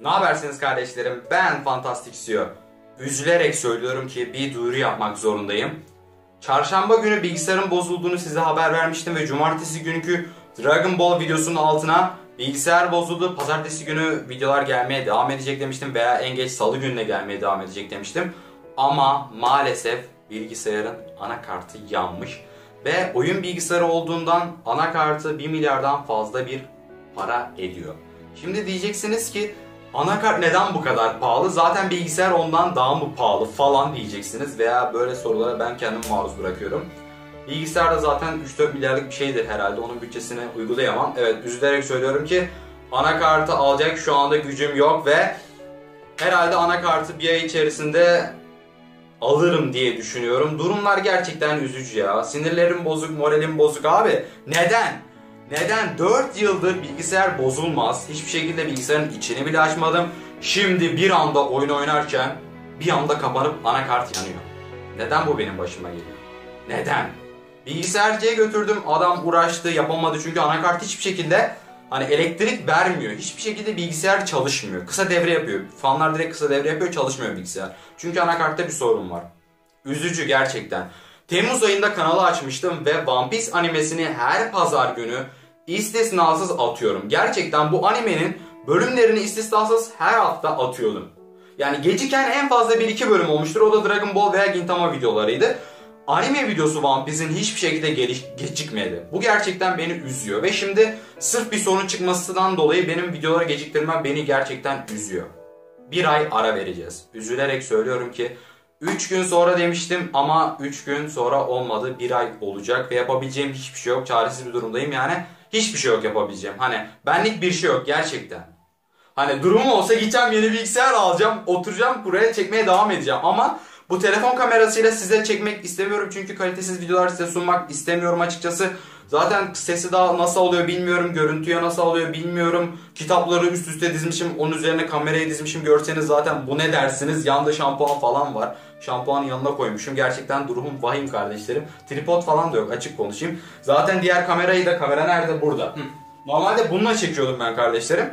Ne habersiniz kardeşlerim? Ben Fantastic CEO. Üzülerek söylüyorum ki bir duyuru yapmak zorundayım. Çarşamba günü bilgisayarın bozulduğunu size haber vermiştim ve cumartesi günkü Dragon Ball videosunun altına bilgisayar bozuldu. Pazartesi günü videolar gelmeye devam edecek demiştim veya en geç salı gününe gelmeye devam edecek demiştim. Ama maalesef bilgisayarın anakartı yanmış. Ve oyun bilgisayarı olduğundan anakartı 1 milyardan fazla bir para ediyor. Şimdi diyeceksiniz ki anakart neden bu kadar pahalı? Zaten bilgisayar ondan daha mı pahalı falan diyeceksiniz veya böyle sorulara ben kendim maruz bırakıyorum. Bilgisayar da zaten 3-4 milyarlık bir şeydir herhalde. Onun bütçesine uygulayamam. Evet üzülerek söylüyorum ki anakartı alacak şu anda gücüm yok ve herhalde anakartı bir ay içerisinde alırım diye düşünüyorum. Durumlar gerçekten üzücü ya. Sinirlerim bozuk, moralim bozuk abi. Neden? Neden? 4 yıldır bilgisayar bozulmaz. Hiçbir şekilde bilgisayarın içini bile açmadım. Şimdi bir anda oyun oynarken bir anda kapanıp anakart yanıyor. Neden bu benim başıma geliyor? Neden? Bilgisayarcıya götürdüm. Adam uğraştı, yapamadı çünkü anakart hiçbir şekilde hani elektrik vermiyor. Hiçbir şekilde bilgisayar çalışmıyor. Kısa devre yapıyor. Fanlar direkt kısa devre yapıyor, çalışmıyor bilgisayar. Çünkü anakartta bir sorun var. Üzücü gerçekten. Temmuz ayında kanalı açmıştım ve One Piece animesini her pazar günü istisnasız atıyorum. Gerçekten bu animenin bölümlerini istisnasız her hafta atıyordum. Yani geciken en fazla 1-2 bölüm olmuştur. O da Dragon Ball veya Gintama videolarıydı. Anime videosu One Piece'in hiçbir şekilde geliş, gecikmedi. Bu gerçekten beni üzüyor. Ve şimdi sırf bir sorun çıkmasından dolayı benim videoları geciktirmem beni gerçekten üzüyor. Bir ay ara vereceğiz. Üzülerek söylüyorum ki 3 gün sonra demiştim ama 3 gün sonra olmadı. Bir ay olacak ve yapabileceğim hiçbir şey yok. Çaresiz bir durumdayım yani. Hiçbir şey yok yapabileceğim. Hani benlik bir şey yok gerçekten. Hani durumum olsa gideceğim yeni bilgisayar alacağım. Oturacağım buraya çekmeye devam edeceğim. Ama bu telefon kamerasıyla size çekmek istemiyorum. Çünkü kalitesiz videolar size sunmak istemiyorum açıkçası. Zaten sesi daha nasıl oluyor bilmiyorum. Görüntüye nasıl alıyor bilmiyorum. Kitapları üst üste dizmişim. Onun üzerine kamerayı dizmişim. Görseniz zaten bu ne dersiniz? Yanında şampuan falan var. Şampuanın yanına koymuşum. Gerçekten durumum vahim kardeşlerim. Tripod falan da yok açık konuşayım. Zaten diğer kamerayı da kamera nerede? Burada. Normalde bununla çekiyordum ben kardeşlerim.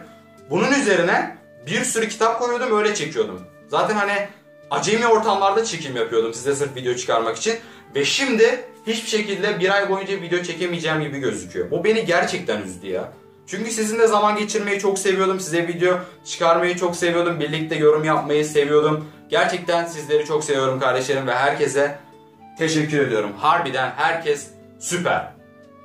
Bunun üzerine bir sürü kitap koyuyordum öyle çekiyordum. Zaten hani acemi ortamlarda çekim yapıyordum size sırf video çıkarmak için. Ve şimdi hiçbir şekilde bir ay boyunca video çekemeyeceğim gibi gözüküyor. Bu beni gerçekten üzdü ya. Çünkü sizinle zaman geçirmeyi çok seviyordum. Size video çıkarmayı çok seviyordum. Birlikte yorum yapmayı seviyordum. Gerçekten sizleri çok seviyorum kardeşlerim ve herkese teşekkür ediyorum. Harbiden herkes süper.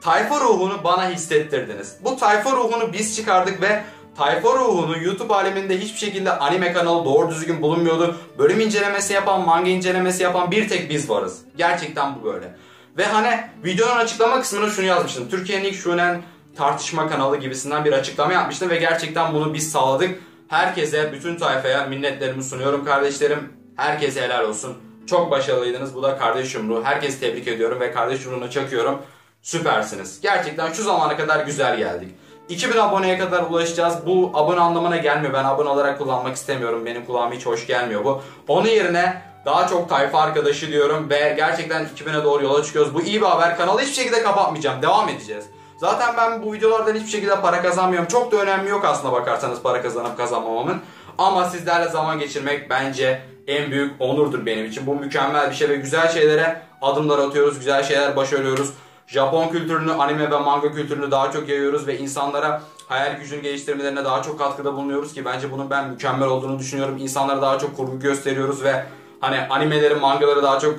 Tayfa ruhunu bana hissettirdiniz. Bu tayfa ruhunu biz çıkardık ve Tayfa ruhunu YouTube aleminde hiçbir şekilde anime kanalı doğru düzgün bulunmuyordu. Bölüm incelemesi yapan, manga incelemesi yapan bir tek biz varız. Gerçekten bu böyle. Ve hani videonun açıklama kısmına şunu yazmıştım. Türkiye'nin ilk şunen tartışma kanalı gibisinden bir açıklama yapmıştım ve gerçekten bunu biz sağladık. Herkese, bütün tayfaya minnetlerimi sunuyorum kardeşlerim. Herkese helal olsun. Çok başarılıydınız. Bu da kardeş yumruğu. Herkesi tebrik ediyorum ve kardeş yumruğuna çakıyorum. Süpersiniz. Gerçekten şu zamana kadar güzel geldik. 2000 aboneye kadar ulaşacağız. Bu abone anlamına gelmiyor. Ben abone olarak kullanmak istemiyorum. Benim kulağıma hiç hoş gelmiyor bu. Onun yerine daha çok tayfa arkadaşı diyorum ve gerçekten 2000'e doğru yola çıkıyoruz. Bu iyi bir haber. Kanalı hiçbir şekilde kapatmayacağım. Devam edeceğiz. Zaten ben bu videolardan hiçbir şekilde para kazanmıyorum. Çok da önemli yok aslında bakarsanız para kazanıp kazanmamamın. Ama sizlerle zaman geçirmek bence en büyük onurdur benim için. Bu mükemmel bir şey ve güzel şeylere adımlar atıyoruz. Güzel şeyler başarıyoruz. Japon kültürünü, anime ve manga kültürünü daha çok yayıyoruz ve insanlara hayal gücünü geliştirmelerine daha çok katkıda bulunuyoruz ki bence bunun ben mükemmel olduğunu düşünüyorum. İnsanlara daha çok kurgu gösteriyoruz ve hani animeleri, mangaları daha çok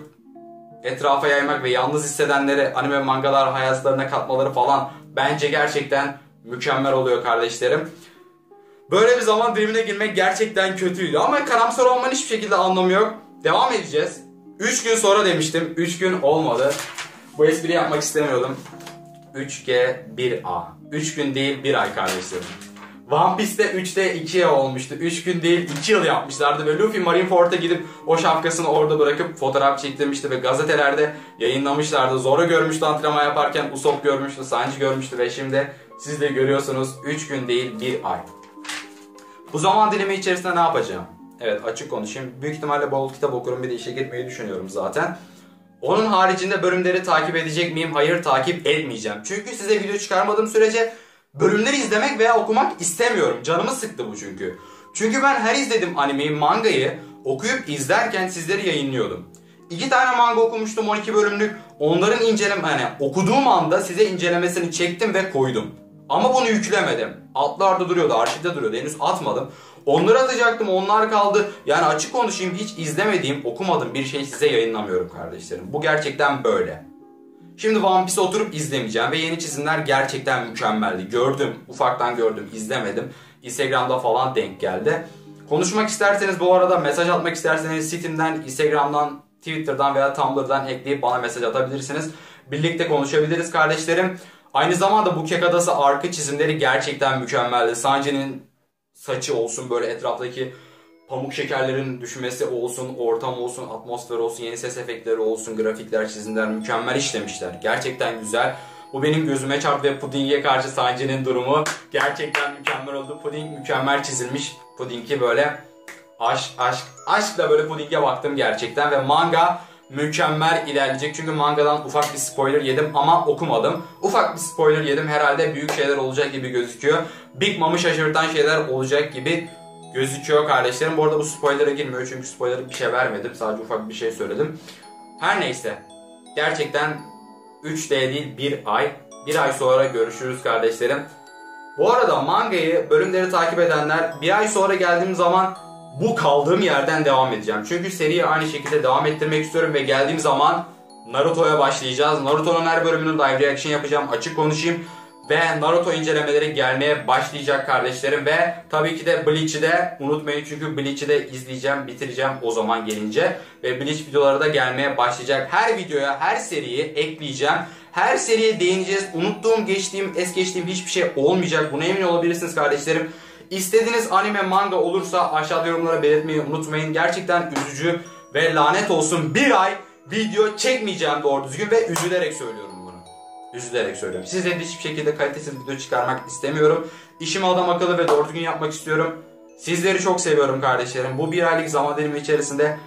etrafa yaymak ve yalnız hissedenleri anime mangalar hayatlarına katmaları falan bence gerçekten mükemmel oluyor kardeşlerim. Böyle bir zaman dilimine girmek gerçekten kötüydü ama karamsar olmanın hiçbir şekilde anlamı yok. Devam edeceğiz. 3 gün sonra demiştim. 3 gün olmadı. Bu espri yapmak istemiyordum. 3G 1A. 3 gün değil 1 ay kardeşlerim. One Piece'te 3'te 2'ye olmuştu. 3 gün değil 2 yıl yapmışlardı ve Luffy Marineford'a gidip o şapkasını orada bırakıp fotoğraf çektirmişti ve gazetelerde yayınlamışlardı. Zora görmüştü antrenman yaparken, Usopp görmüştü, Sanji görmüştü ve şimdi siz de görüyorsunuz 3 gün değil 1 ay. Bu zaman dilimi içerisinde ne yapacağım? Evet açık konuşayım. Büyük ihtimalle bol kitap okurum bir de işe gitmeyi düşünüyorum zaten. Onun haricinde bölümleri takip edecek miyim? Hayır takip etmeyeceğim. Çünkü size video çıkarmadığım sürece bölümleri izlemek veya okumak istemiyorum. Canımı sıktı bu çünkü. Çünkü ben her izlediğim animeyi, mangayı okuyup izlerken sizleri yayınlıyordum. İki tane manga okumuştum 12 bölümlük. Onların inceleme yani okuduğum anda size incelemesini çektim ve koydum. Ama bunu yüklemedim. Altlarda duruyordu, arşivde duruyordu. Henüz atmadım. Onları atacaktım, onlar kaldı. Yani açık konuşayım hiç izlemediğim, okumadığım bir şey size yayınlamıyorum kardeşlerim. Bu gerçekten böyle. Şimdi One Piece oturup izlemeyeceğim ve yeni çizimler gerçekten mükemmeldi. Gördüm, ufaktan gördüm, izlemedim. Instagram'da falan denk geldi. Konuşmak isterseniz bu arada mesaj atmak isterseniz Steam'den, Instagram'dan, Twitter'dan veya Tumblr'dan ekleyip bana mesaj atabilirsiniz. Birlikte konuşabiliriz kardeşlerim. Aynı zamanda bu Kek Adası arka çizimleri gerçekten mükemmeldi. Sanji'nin saçı olsun böyle etraftaki pamuk şekerlerin düşmesi olsun, ortam olsun, atmosfer olsun, yeni ses efektleri olsun, grafikler, çizimler mükemmel işlemişler. Gerçekten güzel. Bu benim gözüme çarptı ve Puding'e karşı Sanji'nin durumu gerçekten mükemmel oldu. Puding mükemmel çizilmiş. Puding'i böyle aşk aşk aşkla böyle Puding'e baktım gerçekten ve manga mükemmel ilerleyecek. Çünkü mangadan ufak bir spoiler yedim ama okumadım. Ufak bir spoiler yedim. Herhalde büyük şeyler olacak gibi gözüküyor. Big Mom'u şaşırtan şeyler olacak gibi gözüküyor kardeşlerim. Bu arada bu spoiler'a girmiyor çünkü spoiler bir şey vermedim. Sadece ufak bir şey söyledim. Her neyse. Gerçekten 3D değil 1 ay. Bir ay sonra görüşürüz kardeşlerim. Bu arada mangayı, bölümleri takip edenler bir ay sonra geldiğim zaman bu kaldığım yerden devam edeceğim. Çünkü seriyi aynı şekilde devam ettirmek istiyorum ve geldiğim zaman Naruto'ya başlayacağız. Naruto'nun her bölümünün live reaction yapacağım. Açık konuşayım. Ve Naruto incelemeleri gelmeye başlayacak kardeşlerim. Ve tabii ki de Bleach'i de unutmayın. Çünkü Bleach'i de izleyeceğim, bitireceğim o zaman gelince. Ve Bleach videoları da gelmeye başlayacak. Her videoya, her seriyi ekleyeceğim. Her seriye değineceğiz. Unuttuğum, geçtiğim, es geçtiğim hiçbir şey olmayacak. Buna emin olabilirsiniz kardeşlerim. İstediğiniz anime manga olursa aşağıda yorumlara belirtmeyi unutmayın. Gerçekten üzücü ve lanet olsun bir ay video çekmeyeceğim doğru düzgün ve üzülerek söylüyorum bunu. Üzülerek söylüyorum. Sizle hiçbir şekilde kalitesiz video çıkarmak istemiyorum. İşimi adam akıllı ve doğru düzgün yapmak istiyorum. Sizleri çok seviyorum kardeşlerim. Bu bir aylık zaman dilimi içerisinde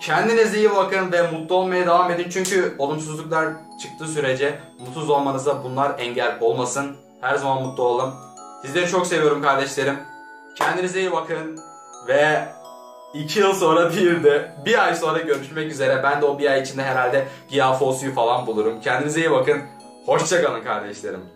kendinize iyi bakın ve mutlu olmaya devam edin. Çünkü olumsuzluklar çıktığı sürece mutsuz olmanıza bunlar engel olmasın. Her zaman mutlu olun. Sizleri çok seviyorum kardeşlerim. Kendinize iyi bakın ve 2 yıl sonra değil de bir ay sonra görüşmek üzere. Ben de o bir ay içinde herhalde Giyafosu'yu falan bulurum. Kendinize iyi bakın. Hoşçakalın kardeşlerim.